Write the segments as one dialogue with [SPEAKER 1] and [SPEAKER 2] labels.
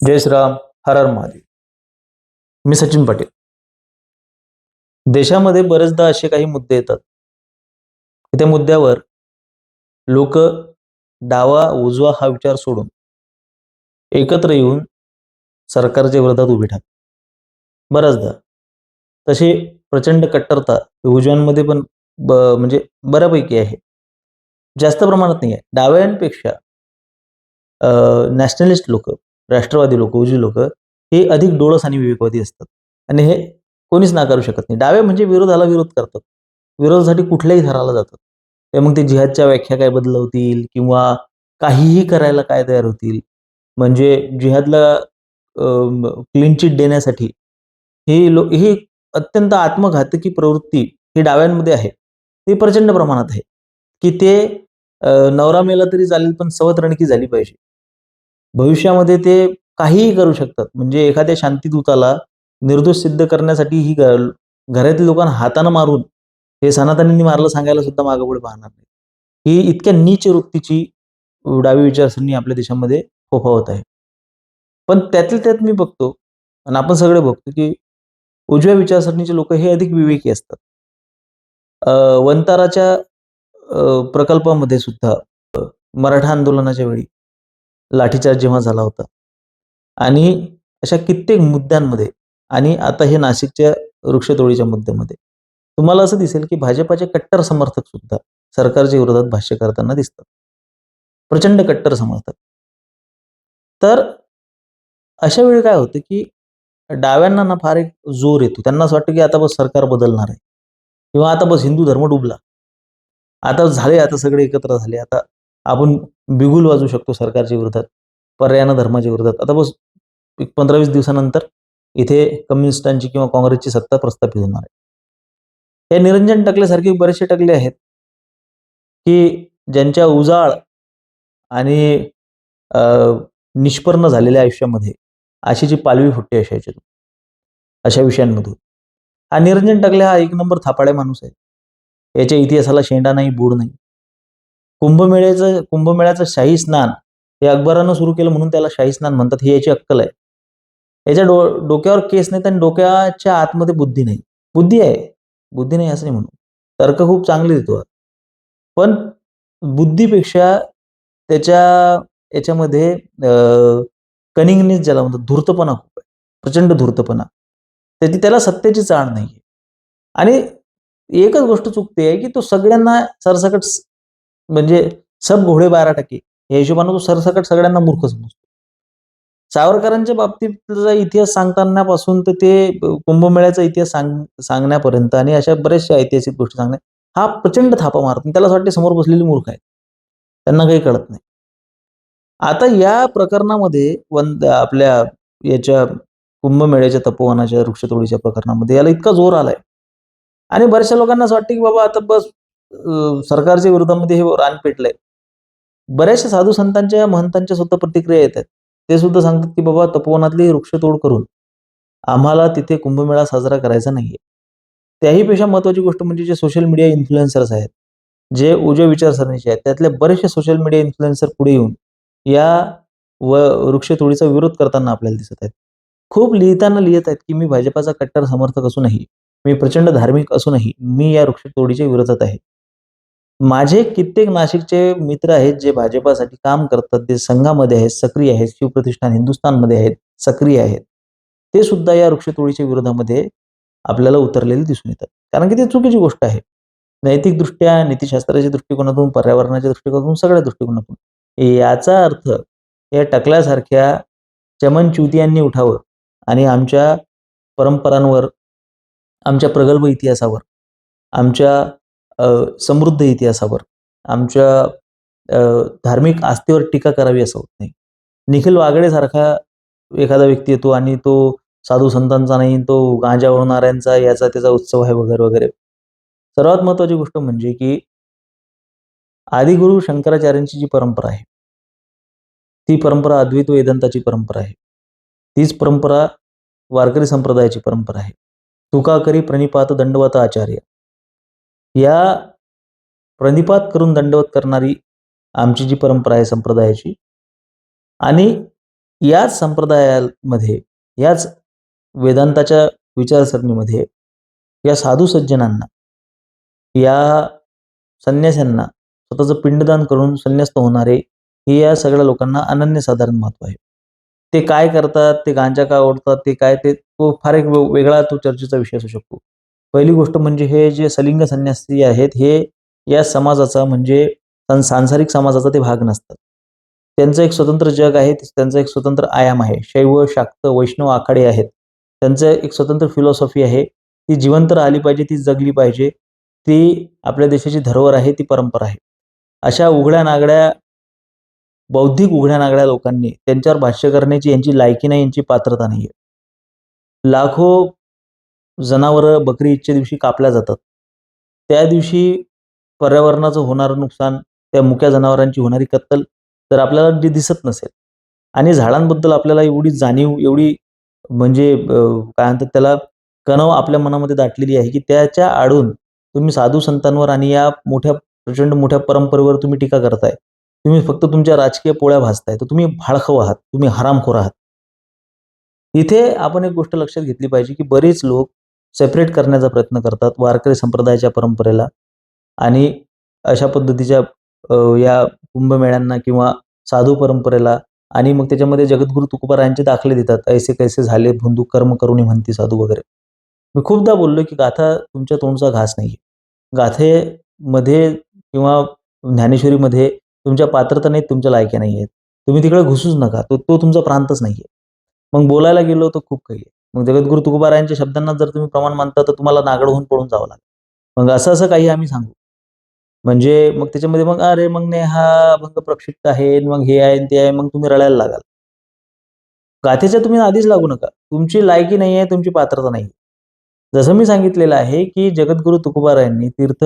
[SPEAKER 1] जय श्रीराम हर हर महादेव. मी सचिन पाटील. देशामध्ये बरेचदा असे काही मुद्दे येतात त्या मुद्द्यावर लोक डावा उजवा हा विचार सोडून एकत्र येऊन सरकारच्या विरोधात उभी ठाक बऱ्याचदा तशी प्रचंड कट्टरता उजव्यांमध्ये पण ब म्हणजे बऱ्यापैकी आहे. जास्त प्रमाणात नाही आहे. डाव्यांपेक्षा नॅशनलिस्ट लोक राष्ट्रवादी लोक उजवी लोक हे अधिक डोळस आणि विवेकवादी असतात. आणि हे कोणीच नाकारू शकत नाही. डावे म्हणजे विरोधाला विरोध करतात. विरोधासाठी कुठल्याही थराला जातात. ते मग ते जिहादच्या व्याख्या काय बदलवतील किंवा काहीही करायला काय तयार होतील? म्हणजे जिहादला क्लीन चिट देण्यासाठी ही लो ही अत्यंत आत्मघातकी प्रवृत्ती ही डाव्यांमध्ये आहे. ती प्रचंड प्रमाणात आहे. की ते नवरा मेला तरी चालेल पण सवत रणकी झाली पाहिजे. भविष्यामध्ये ते काहीही करू शकतात. म्हणजे एखाद्या शांतिदूताला निर्दोष सिद्ध करण्यासाठी ही घरातील लोकांना हातानं मारून हे सनातनींनी मारलं सांगायला सुद्धा मागपुढे पाहणार नाही. ही इतक्या नीच वृत्तीची डावी विचारसरणी आपल्या देशामध्ये फोफावत आहे. पण त्यातील त्यात मी बघतो आणि आपण सगळे बघतो की उजव्या विचारसरणीचे लोक हे अधिक विवेकी असतात. वंताराच्या अं, प्रकल्पामध्ये सुद्धा मराठा आंदोलनाच्या वेळी लाठीचार्ज जेव्हा झाला होता. आणि अशा कित्येक मुद्द्यांमध्ये आणि आता हे नाशिकच्या वृक्षतोडीच्या मुद्द्यामध्ये तुम्हाला असं दिसेल की भाजपाचे कट्टर समर्थक सुद्धा सरकारच्या विरोधात भाष्य करताना दिसतात. प्रचंड कट्टर समर्थक. तर अशा वेळी काय होतं की डाव्यांना ना फार एक जोर येतो. त्यांना असं वाटतं की आता बस सरकार बदलणार आहे. किंवा आता बस हिंदू धर्म डुबला. आता झाले आता सगळे एकत्र झाले आता आपण बिगुल वाजू शकतो सरकारच्या विरोधात पर्यायानं धर्माच्या विरोधात. आता बस एक पंधरा वीस दिवसानंतर इथे कम्युनिस्टांची किंवा काँग्रेसची सत्ता प्रस्थापित होणार आहे. हे निरंजन टकलेसारखे बरेचसे टकले आहेत की ज्यांच्या उजाळ आणि अं, निष्पन्न झालेल्या आयुष्यामध्ये अशी जी पालवी फुटते अशा याच्यातून अशा विषयांमधून. हा निरंजन टकले हा एक नंबर थापाड्या माणूस आहे. याच्या इतिहासाला शेंडा नाही बूड नाही. कुंभमेळ्याचं कुंभमेळ्याचं शाही स्नान हे अकबरानं सुरू केलं म्हणून त्याला शाही स्नान म्हणतात. ही याची अक्कल आहे. याच्या डो डोक्यावर केस नाहीत आणि डोक्याच्या आतमध्ये बुद्धी नाही. बुद्धी आहे. बुद्धी नाही असं नाही म्हणू. तर्क खूप चांगले देतो पण बुद्धीपेक्षा त्याच्या याच्यामध्ये कनिंगनेस ज्याला म्हणतात धूर्तपणा खूप आहे. प्रचंड धूर्तपणा. त्याची त्याला सत्तेची चाळ नाही आणि एकच गोष्ट चुकते आहे की तो सगळ्यांना सरसकट म्हणजे सब घोडे बारा टक्के. या हिशोबानं तो सरसकट सगळ्यांना मूर्ख समजतो. सावरकरांच्या बाबतीतचा इतिहास सांगतानापासून तर ते कुंभमेळ्याचा इतिहास सांग सांगण्यापर्यंत आणि अशा बऱ्याचशा ऐतिहासिक गोष्टी सांगण्या हा प्रचंड थापा मारतो आणि त्याला असं वाटते समोर बसलेली मूर्ख आहे त्यांना काही कळत नाही. आता या प्रकरणामध्ये वंद आपल्या याच्या कुंभमेळ्याच्या तपोवनाच्या वृक्षतोडीच्या प्रकरणामध्ये याला इतका जोर आलाय. आणि बऱ्याचशा लोकांना असं वाटतं की बाबा आता बस सरकारच्या विरोधामध्ये हे रान पेटलंय. बऱ्याचशा साधू संतांच्या महंतांच्या सुद्धा प्रतिक्रिया येत आहेत. ते सुद्धा सांगतात की बाबा तपोवनातली वृक्षतोड करून आम्हाला तिथे कुंभमेळा साजरा करायचा नाहीये. त्याहीपेक्षा महत्वाची गोष्ट म्हणजे जे सोशल मीडिया इन्फ्लुएन्सर्स आहेत जे उजव्या विचारसरणीचे आहेत त्यातले बरेचसे सोशल मीडिया इन्फ्लुएन्सर पुढे येऊन या व वृक्षतोडीचा विरोध करताना आपल्याला दिसत आहेत. खूप लिहिताना लिहित आहेत की मी भाजपाचा कट्टर समर्थक असूनही मी प्रचंड धार्मिक असूनही मी या वृक्षतोडीच्या विरोधात आहे. माझे कित्येक नाशिकचे मित्र आहेत जे भाजपासाठी काम करतात ते संघामध्ये आहेत सक्रिय आहेत शिवप्रतिष्ठान हिंदुस्थानमध्ये आहेत सक्रिय आहेत. ते सुद्धा या वृक्षतोडीच्या विरोधामध्ये आपल्याला उतरलेले दिसून येतात. कारण की ती चुकीची गोष्ट आहे. नैतिकदृष्ट्या नीतिशास्त्राच्या दृष्टिकोनातून पर्यावरणाच्या दृष्टिकोनातून सगळ्या दृष्टिकोनातून. याचा अर्थ या टकल्यासारख्या चमनच्युतियांनी उठावं आणि आमच्या परंपरांवर आमच्या प्रगल्भ इतिहासावर आमच्या समृद्ध इतिहासावर आमच्या धार्मिक आस्थेवर टीका करावी असं होत नाही. निखिल वागडेसारखा एखादा व्यक्ती येतो आणि तो साधू संतांचा नाही तो गांजा वळणाऱ्यांचा याचा त्याचा उत्सव आहे वगैरे वगैरे. सर्वात महत्वाची गोष्ट म्हणजे की आदिगुरु शंकराचार्यांची जी परंपरा आहे ती परंपरा अद्वैत वेदांताची परंपरा आहे. तीच परंपरा वारकरी संप्रदायाची परंपरा आहे. तुका करी प्रणिपात दंडवत आचार्य. या प्रणिपात करून दंडवत करणारी आमची जी परंपरा आहे संप्रदायाची आणि याच संप्रदायामध्ये याच वेदांताच्या विचारसरणीमध्ये या साधू सज्जनांना या संन्याशांना स्वतःचं पिंडदान करून संन्यास्त होणारे हे या सगळ्या लोकांना अनन्यसाधारण महत्त्व आहे. ते काय करतात ते गांजा का ओढतात ते काय ते तो फार एक वेगळा तो चर्चेचा विषय असू शकतो. पहिली गोष्ट म्हणजे हे जे सलिंग संन्यासी आहेत हे या समाजाचा म्हणजे सांसारिक समाजाचा ते भाग नसतात. त्यांचं एक स्वतंत्र जग आहे त्यांचा एक स्वतंत्र आयाम आहे. शैव शाक्त वैष्णव आखाडे आहेत. त्यांचं एक स्वतंत्र फिलॉसॉफी आहे. ती जिवंत राहिली पाहिजे ती जगली पाहिजे. ती आपल्या देशाची धरोहर आहे ती परंपरा आहे. अशा उघड्या नागड्या बौद्धिक उघड्या नागड्या लोकांनी त्यांच्यावर भाष्य करण्याची यांची लायकी नाही यांची पात्रता नाही लाखो जनावरं बकरी ईदच्या दिवशी कापल्या जातात. त्या दिवशी पर्यावरणाचं होणारं नुकसान त्या मुक्या जनावरांची होणारी कत्तल तर आपल्याला दिसत नसेल. आणि झाडांबद्दल आपल्याला एवढी जाणीव एवढी म्हणजे काय म्हणतात त्याला कणव आपल्या मनामध्ये दाटलेली आहे की त्याच्या आडून तुम्ही साधू संतांवर आणि या मोठ्या प्रचंड मोठ्या परंपरेवर तुम्ही टीका करताय. तुम्ही फक्त तुमच्या राजकीय पोळ्या भाजताय. तर तुम्ही भाळखव आहात. तुम्ही हरामखोर आहात. इथे आपण एक गोष्ट लक्षात घेतली पाहिजे की बरेच लोक सेपरेट करण्याचा प्रयत्न करतात वारकरी संप्रदायाच्या परंपरेला. आणि अशा पद्धतीच्या या कुंभमेळ्यांना किंवा साधू परंपरेला आणि मग त्याच्यामध्ये जगद्गुरु तुकोबारायांचे दाखले देतात. ऐसे कैसे झाले भुंदू कर्म करुणी म्हणती साधू वगैरे. मी खूपदा बोललो की गाथा तुमच्या तोंडचा घास नाही गाथेमध्ये किंवा ज्ञानेश्वरीमध्ये तुमच्या पात्रता नाहीत तुमच्या लायक्या नाही आहेत तुम्ही तिकडे घुसूच नका. तो तो तुमचा प्रांतच नाही आहे मग बोलायला गेलो तर खूप काही आहे. मग जगद्गुरु तुकोबारायांच्या शब्दांना जर तुम्ही प्रमाण मानता तर तुम्हाला नागड होऊन पळून जावं लागेल. मग असं असं काही आम्ही सांगू. म्हणजे मग त्याच्यामध्ये मग अरे मग ने हा भंग प्रक्षिप्त आहे मग हे आहे ते आहे मग तुम्ही रडायला लागाल. गाथेच्या तुम्ही आधीच लागू नका. तुमची लायकी नाही आहे तुमची पात्रता नाही जसं मी सांगितलेलं आहे की जगद्गुरु तुकोबारायांनी तीर्थ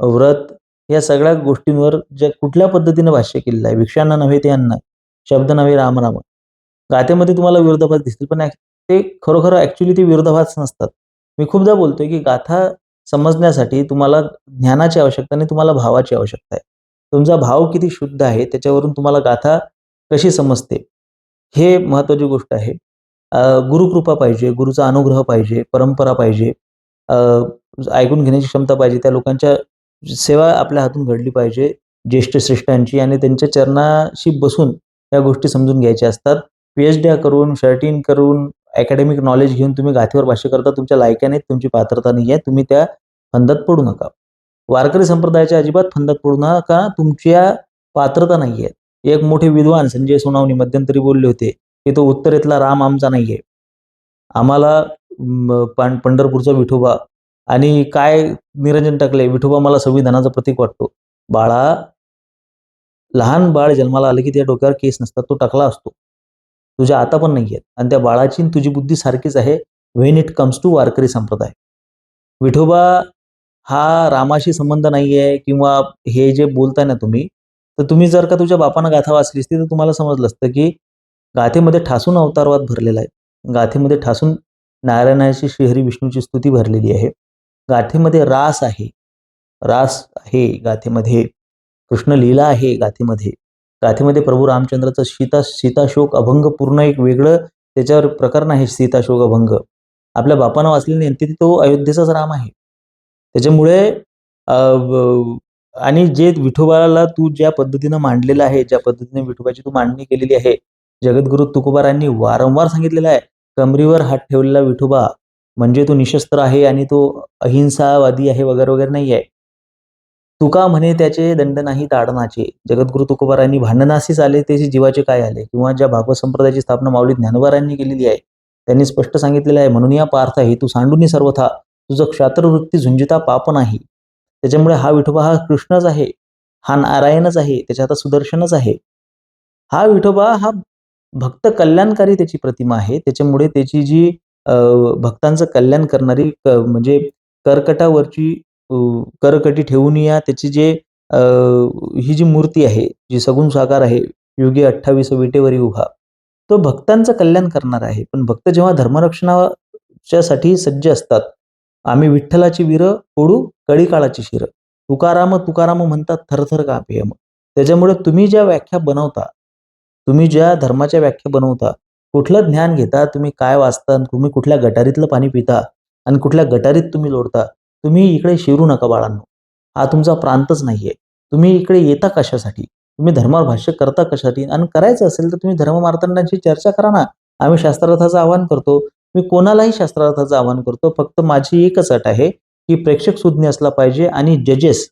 [SPEAKER 1] व्रत या सगळ्या गोष्टींवर ज्या कुठल्या पद्धतीनं भाष्य केलेलं आहे भिक्षांना नव्हे ते अन्न शब्द नव्हे राम राम. गाथेमध्ये तुम्हाला विरोधाभास दिसतील पण ते खरोखर ॲक्च्युली ते विरोधाभास नसतात. मी खूपदा बोलतोय की गाथा समजण्यासाठी तुम्हाला ज्ञानाची आवश्यकता नाही तुम्हाला भावाची आवश्यकता आहे. तुमचा भाव किती शुद्ध आहे त्याच्यावरून तुम्हाला गाथा कशी समजते हे महत्त्वाची गोष्ट आहे. गुरुकृपा पाहिजे गुरुचा अनुग्रह पाहिजे परंपरा पाहिजे. ऐकून घेण्याची क्षमता पाहिजे त्या लोकांच्या सेवा आपल्या हातून घडली पाहिजे ज्येष्ठ श्रेष्ठांची आणि त्यांच्या चरणाशी बसून त्या गोष्टी समजून घ्यायच्या असतात. पी एच डी करून शर्टिन करून अकॅडमिक नॉलेज घेऊन तुम्ही गाथीवर भाष्य करता तुमच्या लायक्या नाहीत तुमची पात्रता नाही आहे तुम्ही त्या फंदात पडू नका. वारकरी संप्रदायाच्या अजिबात फंदात पडू नका तुमच्या पात्रता नाही आहे एक मोठे विद्वान संजय सोनावणी मध्यंतरी बोलले होते की तो उत्तरेतला राम आमचा नाही आहे. आम्हाला पां- पंढरपूरचा विठोबा आणि काय निरंजन टाकले विठोबा मला संविधानाचं प्रतीक वाटतो. बाळा लहान बाळ जन्माला आलं की त्या डोक्यावर केस नसतात तो टाकला असतो. तुझ्या आता पण नाही आहेत. आणि त्या बाळाची तुझी बुद्धी सारखीच आहे. When it comes to Warkari संप्रदाय. विठोबा हा रामाशी संबंध नाही आहे किंवा हे जे बोलताय ना तुम्ही तर तुम्ही जर का तुझ्या बापानं गाथा वाचली असती तर तुम्हाला समजलं असतं की गाथेमध्ये ठासून अवतारवाद भरलेला आहे. गाथेमध्ये ठासून नारायणाची श्रीहरी विष्णूची स्तुती भरलेली आहे. गाथेमध्ये रास आहे. रास आहे गाथेमध्ये. कृष्ण लीला आहे गाथेमध्ये. गाथेमध्ये प्रभू रामचंद्राचं सीता सीताशोक अभंग पूर्ण एक वेगळं त्याच्यावर प्रकरण आहे सीताशोक अभंग. आपल्या बापानं वाचलेली नाही तो अयोध्येचाच राम आहे. त्याच्यामुळे अ, आणि जे विठोबाला तू ज्या पद्धतीनं मांडलेलं आहे ज्या पद्धतीने विठोबाची तू मांडणी केलेली आहे जगद्गुरु तुकोबारांनी वारंवार सांगितलेलं आहे कमरीवर हात ठेवलेला विठोबा म्हणजे तो निशस्त्र आहे आणि तो अहिंसावादी आहे वगैरे वगैरे नाही आहे. तुका म्हणे त्याचे दंड नाही ताडनाचे. जगद्गुरु तुकोबारांनी भांडणासीच आले त्याचे जीवाचे काय आले? किंवा ज्या भागवत संप्रदायाची स्थापना माऊली ज्ञानोबारांनी केलेली आहे त्यांनी स्पष्ट सांगितलेलं आहे म्हणून या पार्थ आहे तू सांडूनी सर्वथा तुझं क्षात्रवृत्ती झुंजिता पाप नाही. त्याच्यामुळे हा विठोबा हा कृष्णच आहे हा नारायणच आहे त्याच्या आता सुदर्शनच आहे. हा विठोबा हा भक्त कल्याणकारी त्याची प्रतिमा आहे त्याच्यामुळे त्याची जी भक्तांचं कल्याण करणारी क- म्हणजे कर्कटावरची करकटी ठेवून या. त्याची जे ही जी मूर्ती आहे जी सगुण साकार आहे योगी अठ्ठावीस विटेवरी उभा तो भक्तांचं कल्याण करणार आहे. पण भक्त जेव्हा धर्मरक्षणाच्यासाठी सज्ज असतात आम्ही विठ्ठलाची वीर ओढू कळी काळाची शिर. तुकाराम तुकाराम म्हणतात थरथर का मग. त्याच्यामुळे तुम्ही ज्या व्याख्या बनवता तुम्ही ज्या धर्माच्या व्याख्या बनवता कुठलं ज्ञान घेता तुम्ही काय वाचता आणि तुम्ही कुठल्या गटारीतलं पाणी पिता आणि कुठल्या गटारीत तुम्ही लोडता तुम्ही इकडे शिरू नका बाळांनो. हा तुमचा प्रांतच नाहीये. तुम्ही इकडे येता कशासाठी? तुम्ही धर्मावर भाष्य करता कशासाठी? आणि करायचं असेल तर तुम्ही धर्ममार्तंडांची चर्चा करा ना. आम्ही शास्त्रार्थाचं आवाहन करतो. मी कोणालाही शास्त्रार्थाचं आवाहन करतो. फक्त माझी एकच अट आहे की प्रेक्षक सुज्ञ असला पाहिजे आणि जजेस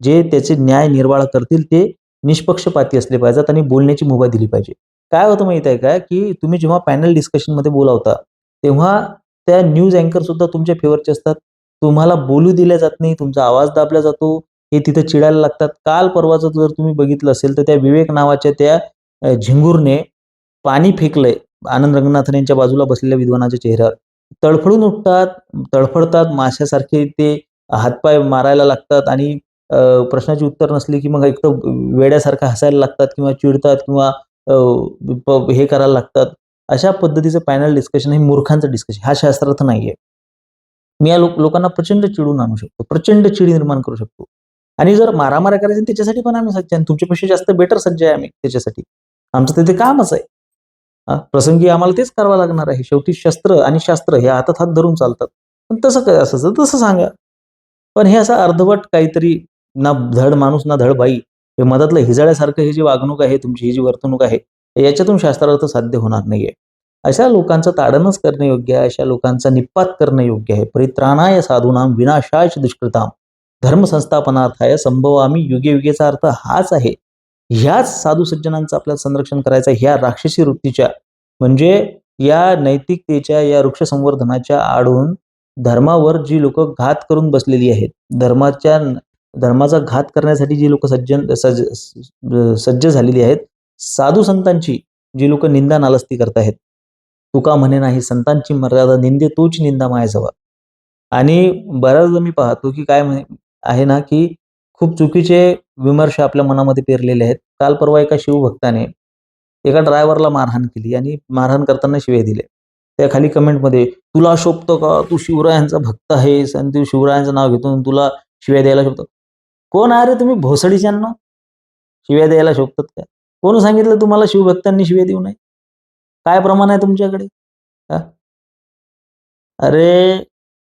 [SPEAKER 1] जे त्याचे न्याय निर्वाळ करतील ते निष्पक्षपाती असले पाहिजेत आणि बोलण्याची मुभा दिली पाहिजे. काय होतं माहीत आहे का? की तुम्ही जेव्हा पॅनल डिस्कशनमध्ये बोलावता तेव्हा त्या न्यूज अँकर सुद्धा तुमच्या फेवरचे असतात. तुम्हाला बोलू दिल्या जात नाही तुमचा आवाज दाबला जातो हे तिथं चिडायला लागतात. काल परवाचं जर तुम्ही बघितलं असेल तर त्या विवेक नावाच्या त्या झिंगूरने पाणी फेकलंय. आनंद रंगनाथन यांच्या बाजूला बसलेल्या विद्वानाच्या चेहऱ्यावर. तडफडून उठतात तडफडतात माशासारखे ते हातपाय मारायला लागतात आणि प्रश्नाची उत्तर नसली की मग एक वेड्यासारखं हसायला लागतात किंवा चिडतात किंवा हे करायला लागतात. अशा पद्धतीचं पॅनल डिस्कशन हे मूर्खांचं डिस्कशन हा शास्त्रार्थ नाहीये. मी या लोक लोकांना प्रचंड चिडून आणू शकतो प्रचंड चिड निर्माण करू शकतो. आणि जर मारामारा करायचं त्याच्यासाठी पण आम्ही सज्ज आहे तुमच्यापेक्षा जास्त बेटर सज्ज आहे आम्ही त्याच्यासाठी. आमचं तिथे कामच आहे. प्रसंगी आम्हाला तेच करावं लागणार आहे. शेवटी शस्त्र आणि शास्त्र हे हातात हात धरून चालतात. पण तसं काय असं तसं सांगा. पण हे असं अर्धवट काहीतरी ना धड माणूस ना धड बाई हे मधातलं हिजाळ्यासारखं ही जी वागणूक आहे तुमची ही जी वर्तणूक आहे याच्यातून शास्त्रार्थ साध्य होणार नाहीये. अशा लोकांचं ताडनच करणं योग्य आहे अशा लोकांचा निपात करणं योग्य आहे. परित्राणाय साधूनाम विनाशाय दुष्कृताम धर्मसंस्थापनार्थाय संभवामी युगे युगेचा अर्थ हाच आहे. ह्याच साधू सज्जनांचं आपल्याला संरक्षण करायचं ह्या राक्षसी वृत्तीच्या. म्हणजे या नैतिकतेच्या या वृक्ष संवर्धनाच्या आडून धर्मावर जी लोक घात करून बसलेली आहेत धर्माच्या धर्माचा घात करण्यासाठी जी लोक सज्जन सज्ज सज्ज झालेली आहेत साधू संतांची जी लोक निंदा नालस्ती करतायत तुका म्हणे नाही संतांची मर्यादा निंदे तोच निंदा माझ्याजवळ. आणि बऱ्याचदा मी पाहतो की काय म्हणे आहे ना की खूप चुकीचे विमर्श आपल्या मनामध्ये पेरलेले आहेत. काल परवा एका शिवभक्ताने एका ड्रायव्हरला मारहाण केली आणि मारहाण करताना शिवे दिले त्या खाली कमेंटमध्ये तुला शोभतो का? तू शिवरायांचा भक्त आहेस आणि तू शिवरायांचं नाव घेतो तुला शिव्या द्यायला शोभतो कोण? आहे रे तुम्ही भोसडीच्यांना. शिव्या द्यायला शोभतात का कोण सांगितलं तुम्हाला शिवभक्तांनी शिव्या देऊ नये? काय प्रमाण आहे तुमच्याकडे? अरे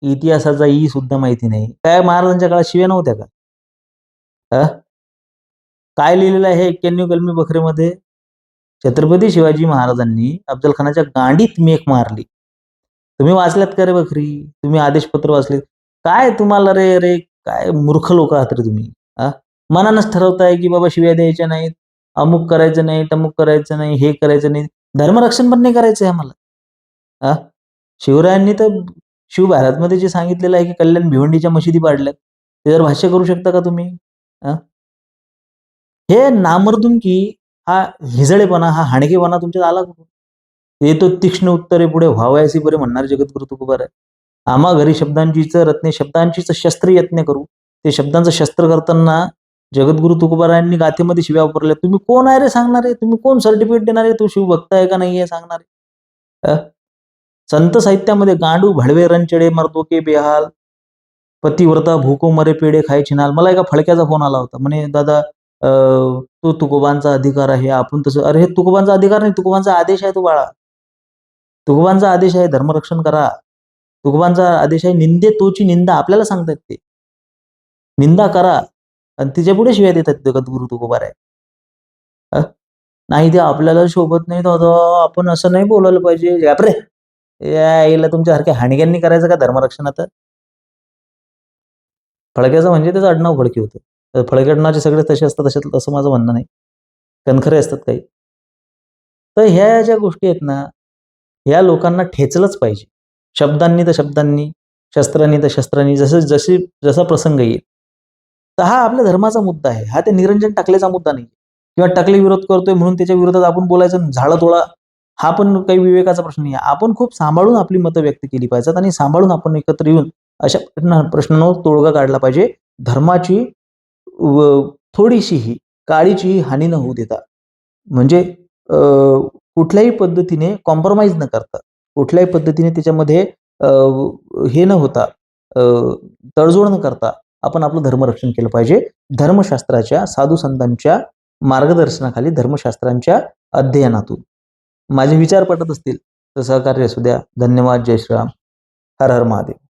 [SPEAKER 1] इतिहासाचा ई सुद्धा माहिती नाही. काय महाराजांच्या काळात शिव्या नव्हत्या का? काय लिहिलेलं आहे एक्क्याण्णव कलमी बखरेमध्ये? छत्रपती शिवाजी महाराजांनी अफजल खानाच्या गांडीत मेक मारली. तुम्ही वाचल्यात का रे बखरी? तुम्ही आदेशपत्र वाचले काय तुम्हाला रे अरे काय मूर्ख लोक आहात रे तुम्ही? हा? मनानच ठरवताय की बाबा शिव्या द्यायच्या नाहीत अमुक करायचं नाही तमुक करायचं नाही हे करायचं नाही. धर्मरक्षण पण नाही करायचं आहे आम्हाला. हा? शिवरायांनी तर शिवभारतमध्ये जे सांगितलेलं आहे की कल्याण भिवंडीच्या मशिदी पाडल्यात त्याच्यावर भाष्य करू शकता का तुम्ही? हे? नामर्दून की हा हिजळेपणा हा हाणकेपणा तुमच्यात आला कुठून? ते तो तीक्ष्ण उत्तरे पुढे व्हावयासी बरे म्हणणार जगद्गुरु तुकोबार आहे आम्हा घरी शब्दांचीच रत्ने शब्दांचीच शस्त्र यत्न करू ते शब्दांचं शस्त्र करताना जगद्गुरु तुकोबारायांनी गाथेमध्ये शिव्या वापरल्या. तुम्ही कोण आहे रे सांगणारे? तुम्ही कोण सर्टिफिकेट देणारे? तू शिव भक्त आहे का नाही आहे सांगणारे संत साहित्यामध्ये गांडू भडवे रणचेडे मर्दो के बेहाल पतिव्रता भूको मरे पेढे खाय छिनाल. मला एका फळक्याचा फोन आला होता. म्हणे दादा अं, तो तुकोबांचा अधिकार आहे आपण तसं अरे हे तुकोबांचा अधिकार नाही. तुकोबांचा आदेश आहे तो बाळा. तुकोबांचा आदेश आहे धर्मरक्षण करा. तुकोबांचा आदेश आहे निंदे तोची निंदा. आपल्याला सांगतात ते. निंदा करा. आणि तिच्या पुढे शिव्या देतात जगद्गुरु तुकोबार आहे नाही ते आपल्याला शोभत नाही दादा. आपण असं नाही बोलायला पाहिजे. या आईला तुमच्यासारख्या हाणग्यांनी करायचं का धर्मरक्षण आता फळक्याचं म्हणजे त्याचं आडनाव फळकी होतं. तर सगळे तसे असतात तसे असं माझं म्हणणं नाही. कणखरे असतात काही. तर ह्या ज्या गोष्टी आहेत ना ह्या लोकांना ठेचलंच पाहिजे. शब्दांनी तर शब्दांनी शस्त्रांनी तर शस्त्रांनी. जसं जशी जसा प्रसंग येईल तर हा आपल्या धर्माचा मुद्दा आहे. हा ते निरंजन टाकल्याचा मुद्दा नाही किंवा टाकले विरोध करतोय म्हणून त्याच्या विरोधात आपण बोलायचं झाडं तोडा हा पण काही विवेकाचा प्रश्न नाही आपण खूप सांभाळून आपली मतं व्यक्त केली पाहिजेत आणि सांभाळून आपण एकत्र येऊन अशा प्रश्न- प्रश्नांवर तोडगा काढला पाहिजे. धर्माची थोडीशीही काळीचीही हानी न होऊ देता. म्हणजे कुठल्याही पद्धतीने कॉम्प्रोमाइज न करता कुठल्याही पद्धतीने त्याच्यामध्ये हे न होता तडजोड न करता आपण आपलं धर्मरक्षण केलं पाहिजे. धर्मशास्त्राच्या साधू संतांच्या मार्गदर्शनाखाली धर्मशास्त्रांच्या अध्ययनातून. माझे विचार पटत असतील तर सहकार्य असू द्या. धन्यवाद. जय श्रीराम. हर हर महादेव.